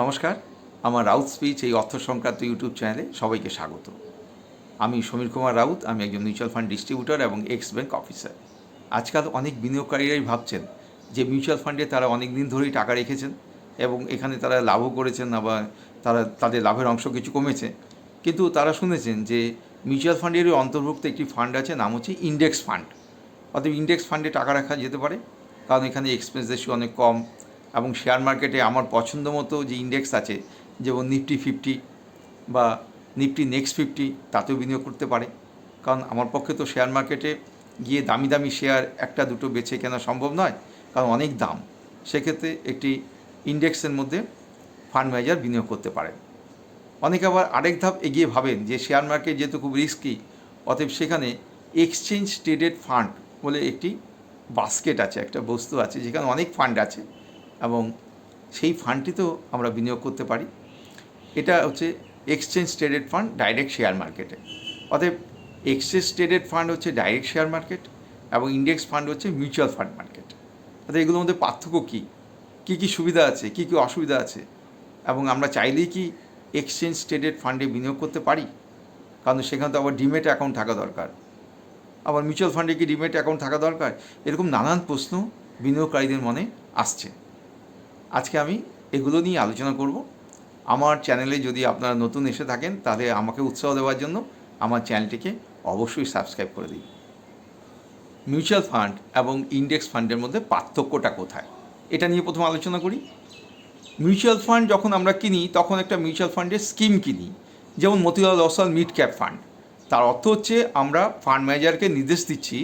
নমস্কার, আমার রাউত স্পিচ এই অর্থ সংক্রান্ত ইউটিউব চ্যানেলে সবাইকে স্বাগত। আমি সমীর কুমার রাউত, আমি একজন মিউচুয়াল ফান্ড ডিস্ট্রিবিউটর এবং এক্স ব্যাংক অফিসার। আজকাল অনেক বিনিয়োগকারীরাই ভাবছেন যে মিউচুয়াল ফান্ডে তারা অনেক দিন ধরেই টাকা রেখেছেন এবং এখানে তারা লাভও করেছেন আবার তারা তাদের লাভের অংশ কিছু কমেছে। কিন্তু তারা শুনেছেন যে মিউচুয়াল ফান্ডেরই অন্তর্ভুক্ত একটি ফান্ড আছে, নাম হচ্ছে ইন্ডেক্স ফান্ড। অর্থাৎ ইন্ডেক্স ফান্ডে টাকা রাখা যেতে পারে, কারণ এখানে এক্সপেন্স রেশিও অনেক কম এবং শেয়ার মার্কেটে আমার পছন্দ মতো যে ইন্ডেক্স আছে যেমন নিফটি ফিফটি বা নিফটি নেক্সট ফিফটি তাতেও বিনিয়োগ করতে পারে। কারণ আমার পক্ষে তো শেয়ার মার্কেটে গিয়ে দামি দামি শেয়ার একটা দুটো বেছে কেনা সম্ভব নয়, কারণ অনেক দাম। সেক্ষেত্রে একটি ইন্ডেক্সের মধ্যে ফান্ড ম্যানেজার বিনিয়োগ করতে পারেন অনেকে আবার আরেক ধাপ এগিয়ে ভাবেন যে শেয়ার মার্কেট যেহেতু খুব রিস্কি অতএব সেখানে এক্সচেঞ্জ ট্রেডেড ফান্ড বলে একটি বাস্কেট আছে, একটা বস্তু আছে, যেখানে অনেক ফান্ড আছে। এবং সেই ফান্ডটিতেও আমরা বিনিয়োগ করতে পারি। এটা হচ্ছে exchange traded fund direct share মার্কেটে অতএব এক্সচেঞ্জ ট্রেডেড ফান্ড হচ্ছে ডাইরেক্ট শেয়ার মার্কেট এবং ইন্ডেক্স ফান্ড হচ্ছে মিউচুয়াল ফান্ড মার্কেট অর্থাৎ এগুলোর মধ্যে পার্থক্য কী? কী কী সুবিধা আছে? কী কী অসুবিধা আছে? এবং আমরা চাইলেই কি এক্সচেঞ্জ ট্রেডেড ফান্ডে বিনিয়োগ করতে পারি? কারণ সেখানে তো আবার ডিমেট অ্যাকাউন্ট থাকা দরকার। আবার মিউচুয়াল ফান্ডে কি ডিমেট অ্যাকাউন্ট থাকা দরকার? এরকম নানান প্রশ্ন বিনিয়োগকারীদের মনে আসছে। আজকে আমি এগুলো নিয়ে আলোচনা করব। আমার চ্যানেলে যদি আপনারা নতুন এসে থাকেন, তাহলে আমাকে উৎসাহ দেওয়ার জন্য আমার চ্যানেলটিকে অবশ্যই সাবস্ক্রাইব করে দিন। মিউচুয়াল ফান্ড এবং ইন্ডেক্স ফান্ডের মধ্যে পার্থক্যটা কোথায়? এটা নিয়ে প্রথম আলোচনা করি। মিউচুয়াল ফান্ড যখন আমরা কিনি, তখন একটা মিউচুয়াল ফান্ডের স্কিম কিনি, যেমন Motilal Oswal mid cap fund. তার অর্থ হচ্ছে আমরা ফান্ড ম্যানেজারকে নির্দেশ দিচ্ছি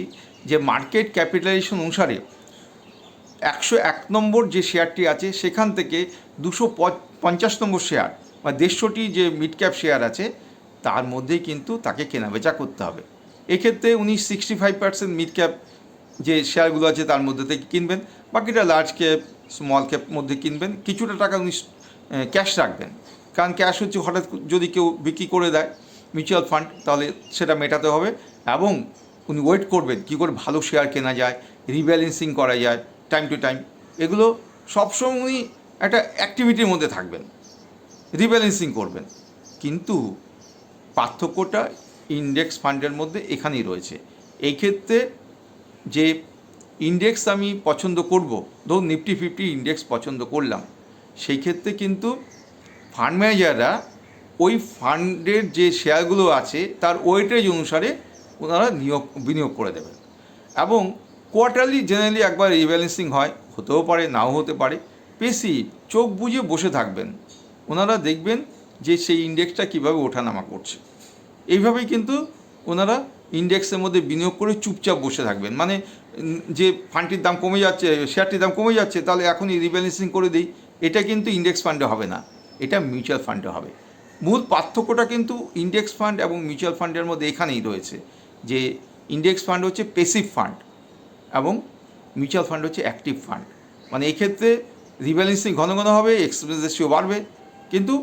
যে মার্কেট ক্যাপিটালাইজেশন অনুসারে একশো এক নম্বর যে শেয়ারটি আছে, সেখান থেকে দুশো পঞ্চাশ নম্বর শেয়ার, বা দেড়শোটি যে মিড ক্যাপ শেয়ার আছে, তার মধ্যেই কিন্তু তাকে কেনাবেচা করতে হবে। এক্ষেত্রে উনি sixty five percent mid cap যে শেয়ারগুলো আছে, তার মধ্যে থেকে কিনবেন, বাকিটা লার্জ ক্যাপ স্মল ক্যাপ মধ্যে কিনবেন, কিছুটা টাকা উনি ক্যাশ রাখবেন। কারণ ক্যাশ হচ্ছে হঠাৎ যদি কেউ বিক্রি করে দেয় মিউচুয়াল ফান্ড তাহলে সেটা মেটাতে হবে এবং উনি ওয়েট করবেন কী করে ভালো শেয়ার কেনা যায় রিব্যালেন্সিং করা যায় টাইম টু টাইম এগুলো সবসময়ই একটা অ্যাক্টিভিটির মধ্যে থাকবেন রিব্যালেন্সিং করবেন। কিন্তু পার্থক্যটা ইন্ডেক্স ফান্ডের মধ্যে এখানেই রয়েছে। এই ক্ষেত্রে যে ইন্ডেক্স আমি পছন্দ করব, ধরুন নিফটি ফিফটি ইন্ডেক্স পছন্দ করলাম, সেই ক্ষেত্রে কিন্তু ফান্ড ম্যানেজাররা ওই ফান্ডের যে শেয়ারগুলো আছে, তার ওয়েটেজ অনুসারে ওনারা নিয়োগ, বিনিয়োগ করে দেবেন। এবং কোয়ার্টারলি, জেনারেলি একবার রিব্যালেন্সিং হয়, হতেও পারে, নাও হতে পারে পেশি চোখ বুঝে বসে থাকবেন। ওনারা দেখবেন যে সেই ইন্ডেক্সটা কীভাবে ওঠানামা করছে। এইভাবেই কিন্তু ওনারা ইন্ডেক্সের মধ্যে বিনিয়োগ করে চুপচাপ বসে থাকবেন। মানে যে ফান্ডটির দাম কমে যাচ্ছে, শেয়ারটির দাম কমে যাচ্ছে, তাহলে এখনই রিব্যালেন্সিং করে দিই। এটা কিন্তু ইন্ডেক্স ফান্ডে হবে না, এটা মিউচুয়াল ফান্ডে হবে। মূল পার্থক্যটা কিন্তু ইন্ডেক্স ফান্ড এবং মিউচুয়াল ফান্ডের মধ্যে এখানেই রয়েছে যে ইন্ডেক্স ফান্ড হচ্ছে পেসিভ ফান্ড। এবং মিউচুয়াল ফান্ড হচ্ছে অ্যাক্টিভ ফান্ড মানে এই ক্ষেত্রে রিব্যালেন্সিং ঘন ঘন হবে এক্সপেন্স রেশিও বাড়বে, কিন্তু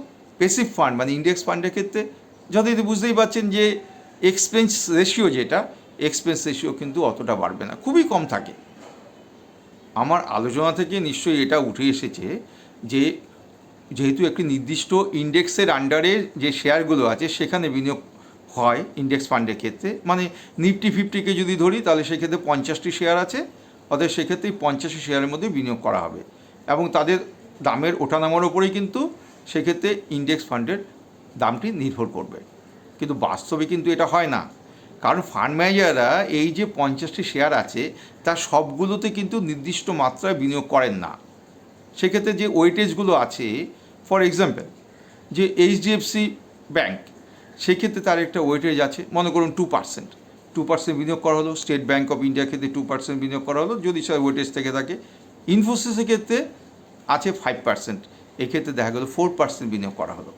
পেসিভ ফান্ড মানে ইন্ডেক্স ফান্ডের ক্ষেত্রে যথারীতি বুঝতেই পারছেন যে এক্সপেন্স রেশিও যেটা এক্সপেন্স রেশিও কিন্তু অতটা বাড়বে না, খুবই কম থাকে। আমার আলোচনা থেকে নিশ্চয়ই এটা উঠে এসেছে যে যেহেতু একটি নির্দিষ্ট ইন্ডেক্সের আন্ডারে যে শেয়ারগুলো আছে, সেখানে বিনিয়োগ হয় ইন্ডেক্স ফান্ডের ক্ষেত্রে। মানে নিফটি ফিফটিকে যদি ধরি, তাহলে সেক্ষেত্রে পঞ্চাশটি শেয়ার আছে। অতএব সেক্ষেত্রে পঞ্চাশটি শেয়ারের মধ্যে বিনিয়োগ করা হবে। এবং তাদের দামের ওঠানামার ওপরেই কিন্তু সেক্ষেত্রে ইন্ডেক্স ফান্ডের দামটি নির্ভর করবে। কিন্তু বাস্তবে কিন্তু এটা হয় না। কারণ ফান্ড ম্যানেজাররা এই যে পঞ্চাশটি শেয়ার আছে তার সবগুলোতে কিন্তু নির্দিষ্ট মাত্রায় বিনিয়োগ করেন না। সেক্ষেত্রে যে ওয়েটেজগুলো আছে ফর এক্সাম্পল যে এইচডিএফসি ব্যাংক সেক্ষেত্রে তার একটা ওয়েটেজ আছে। মনে করুন টু পার্সেন্ট টু পার্সেন্ট বিনিয়োগ করা হলো স্টেট ব্যাঙ্ক অফ ইন্ডিয়ার ক্ষেত্রে টু পার্সেন্ট বিনিয়োগ করা হলো, যদি সে ওয়েটেজ থেকে থাকে। ইনফোসিসের ক্ষেত্রে আছে ফাইভ পার্সেন্ট এক্ষেত্রে দেখা গেলো ফোর পার্সেন্ট বিনিয়োগ করা হলো।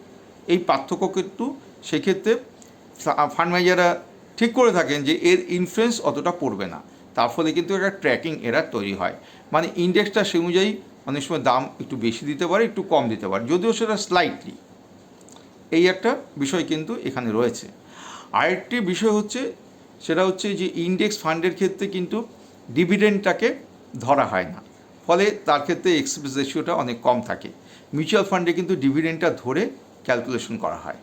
এই পার্থক্য কিন্তু সেক্ষেত্রে ফান্ড ম্যানেজাররা ঠিক করে থাকেন যে এর ইনফ্লুয়েন্স অতটা পড়বে না। তার ফলে কিন্তু একটা ট্র্যাকিং এরার তৈরি হয়। মানে ইন্ডেক্সটা সে অনুযায়ী অনেক সময় দাম একটু বেশি দিতে পারে, একটু কম দিতে পারে। যদিও সেটা স্লাইটলি এই একটা বিষয় কিন্তু এখানে রয়েছে। আরেকটি বিষয় হচ্ছে, সেটা হচ্ছে যে ইন্ডেক্স ফান্ডের ক্ষেত্রে কিন্তু ডিভিডেন্ডটাকে ধরা হয় না। ফলে তার ক্ষেত্রে এক্সপ্রেস রেশিওটা অনেক কম থাকে। মিউচুয়াল ফান্ডে কিন্তু ডিভিডেন্ডটা ধরে ক্যালকুলেশন করা হয়।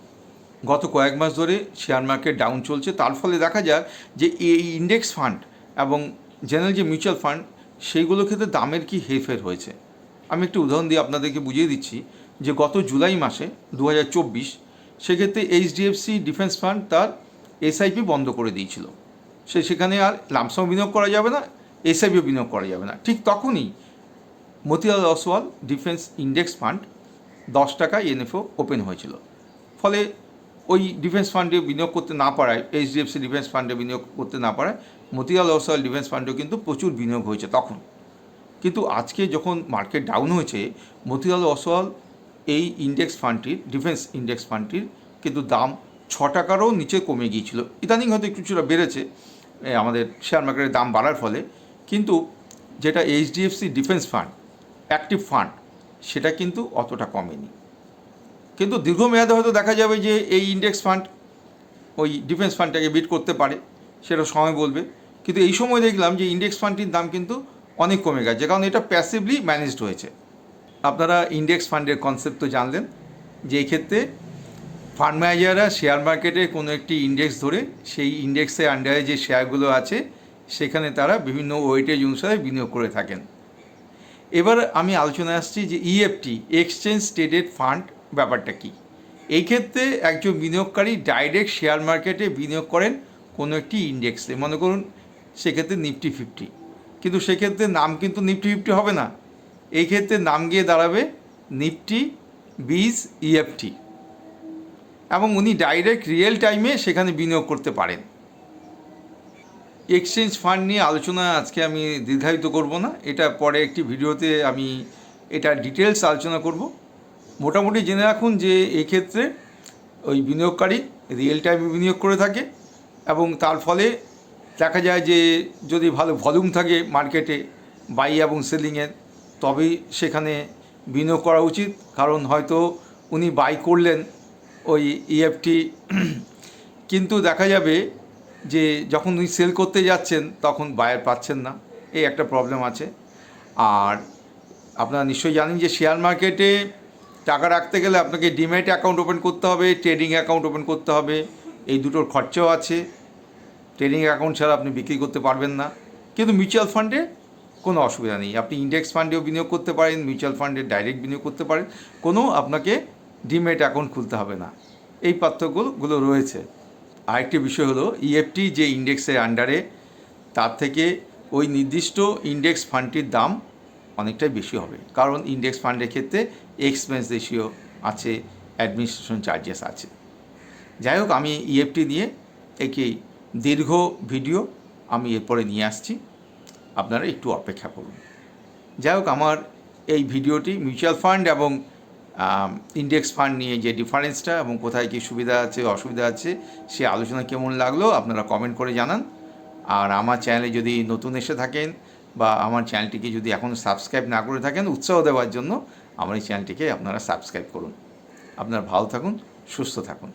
গত কয়েক মাস ধরে শেয়ার মার্কেট ডাউন চলছে। তার ফলে দেখা যায় যে এই ইন্ডেক্স ফান্ড এবং জেনারেল যে মিউচুয়াল ফান্ড সেইগুলো ক্ষেত্রে দামের কি হেরফের হয়েছে? আমি একটু উদাহরণ দিয়ে আপনাদেরকে বুঝিয়ে দিচ্ছি। যে গত জুলাই মাসে দু হাজার চব্বিশ, সেক্ষেত্রে এইচডিএফসি ডিফেন্স ফান্ড তার এসআইপি বন্ধ করে দিয়েছিল। সে সেখানে আর লামসাম বিনিয়োগ করা যাবে না, এসআইপিও বিনিয়োগ করা যাবে না। ঠিক তখনই Motilal Oswal defence index fund দশ টাকা এনএফও ওপেন হয়েছিল। ফলে ওই ডিফেন্স ফান্ডে বিনিয়োগ করতে না পারায়, এইচডিএফসি ডিফেন্স ফান্ডে বিনিয়োগ করতে না পারায়, মতিলাল অসওয়াল ডিফেন্স ফান্ডেও কিন্তু প্রচুর বিনিয়োগ হয়েছে তখন। কিন্তু আজকে যখন মার্কেট ডাউন হয়েছে, মতিলাল অসওয়াল এই ইন্ডেক্স ফান্ডটির ডিফেন্স ইন্ডেক্স ফান্ডটির কিন্তু দাম ছ টাকারও নিচে কমে গিয়েছিল। ইদানিং হয়তো একটু কিছুটা বেড়েছে আমাদের শেয়ার মার্কেটের দাম বাড়ার ফলে। কিন্তু যেটা HDFC defence fund active fund সেটা কিন্তু অতটা কমেনি। কিন্তু দীর্ঘমেয়াদে হয়তো দেখা যাবে যে এই ইন্ডেক্স ফান্ড ওই ডিফেন্স ফান্ডটাকে বিট করতে পারে, সেটা সময় বলবে। কিন্তু এই সময় দেখলাম যে ইন্ডেক্স ফান্ডটির দাম কিন্তু অনেক কমে গেছে, কারণ এটা প্যাসিভলি ম্যানেজড হয়েছে। আপনারা ইন্ডেক্স ফান্ডের কনসেপ্ট তো জানলেন, যে ক্ষেত্রে ফান্ড ম্যানেজাররা শেয়ার মার্কেটে কোনো একটি ইন্ডেক্স ধরে সেই ইন্ডেক্সের আন্ডারে যে শেয়ারগুলো আছে, সেখানে তারা বিভিন্ন ওয়েটেজ অনুসারে বিনিয়োগ করে থাকেন। এবার আমি আলোচনায় আসছি যে ইএফটি এক্সচেঞ্জ ট্রেডেড ফান্ড ব্যাপারটা কি? এই ক্ষেত্রে একজন বিনিয়োগকারী ডাইরেক্ট শেয়ার মার্কেটে বিনিয়োগ করেন কোনো একটি ইন্ডেক্সে মনে করুন, সেক্ষেত্রে নিফটি ফিফটি কিন্তু সেক্ষেত্রে নাম কিন্তু নিফটি ফিফটি হবে না। এই ক্ষেত্রে নাম গিয়ে দাঁড়াবে নিফটি, বিজ ইএফটি এবং উনি ডাইরেক্ট রিয়েল টাইমে সেখানে বিনিয়োগ করতে পারেন। এক্সচেঞ্জ ফান্ড নিয়ে আলোচনা আজকে আমি দীর্ঘায়িত করব না। এটা পরে একটি ভিডিওতে আমি এটা ডিটেলস আলোচনা করব। মোটামুটি জেনে রাখুন যে এই ক্ষেত্রে ওই বিনিয়োগকারী রিয়েল টাইমে বিনিয়োগ করে থাকে এবং তার ফলে দেখা যায় যে যদি ভালো ভলিউম থাকে মার্কেটে বাই এবং সেলিংয়ের তবেই সেখানে বিনিয়োগ করা উচিত। কারণ হয়তো উনি বাই করলেন ওই ইএফটি কিন্তু দেখা যাবে যে যখন উনি সেল করতে যাচ্ছেন, তখন বায়ার পাচ্ছেন না। এই একটা প্রবলেম আছে। আর আপনারা নিশ্চয়ই জানেন যে শেয়ার মার্কেটে টাকা রাখতে গেলে আপনাকে ডিমেট অ্যাকাউন্ট ওপেন করতে হবে ট্রেডিং অ্যাকাউন্ট ওপেন করতে হবে। এই দুটোর খরচাও আছে। ট্রেডিং অ্যাকাউন্ট ছাড়া আপনি বিক্রি করতে পারবেন না। কিন্তু মিউচুয়াল ফান্ডে কোনো অসুবিধা নেই। আপনি ইন্ডেক্স ফান্ডেও বিনিয়োগ করতে পারেন মিউচুয়াল ফান্ডে ডাইরেক্ট বিনিয়োগ করতে পারেন। কোনো আপনাকে ডিমেট অ্যাকাউন্ট খুলতে হবে না। এই পার্থক্যগুলো রয়েছে। আরেকটি বিষয় হলো ইএফটি যে ইন্ডেক্সের আন্ডারে তার থেকে ওই নির্দিষ্ট ইন্ডেক্স ফান্ডটির দাম অনেকটাই বেশি হবে। কারণ ইন্ডেক্স ফান্ডের ক্ষেত্রে এক্সপেন্স রেশিও আছে অ্যাডমিনিস্ট্রেশন চার্জেস আছে। যাই হোক, আমি ইএফটি নিয়ে একটি দীর্ঘ ভিডিও আমি এরপরে নিয়ে আসছি। আপনারা একটু অপেক্ষা করুন। যাই হোক, আমার এই ভিডিওটি মিউচুয়াল ফান্ড এবং ইন্ডেক্স ফান্ড নিয়ে যে ডিফারেন্সটা এবং কোথায় কী সুবিধা আছে, অসুবিধা আছে, সে আলোচনা কেমন লাগল আপনারা কমেন্ট করে জানান। আর আমার চ্যানেলে যদি নতুন এসে থাকেন বা আমার চ্যানেলটিকে যদি এখনও সাবস্ক্রাইব না করে থাকেন, উৎসাহ দেওয়ার জন্য আমার এই চ্যানেলটিকে আপনারা সাবস্ক্রাইব করুন। আপনারা ভালো থাকুন, সুস্থ থাকুন।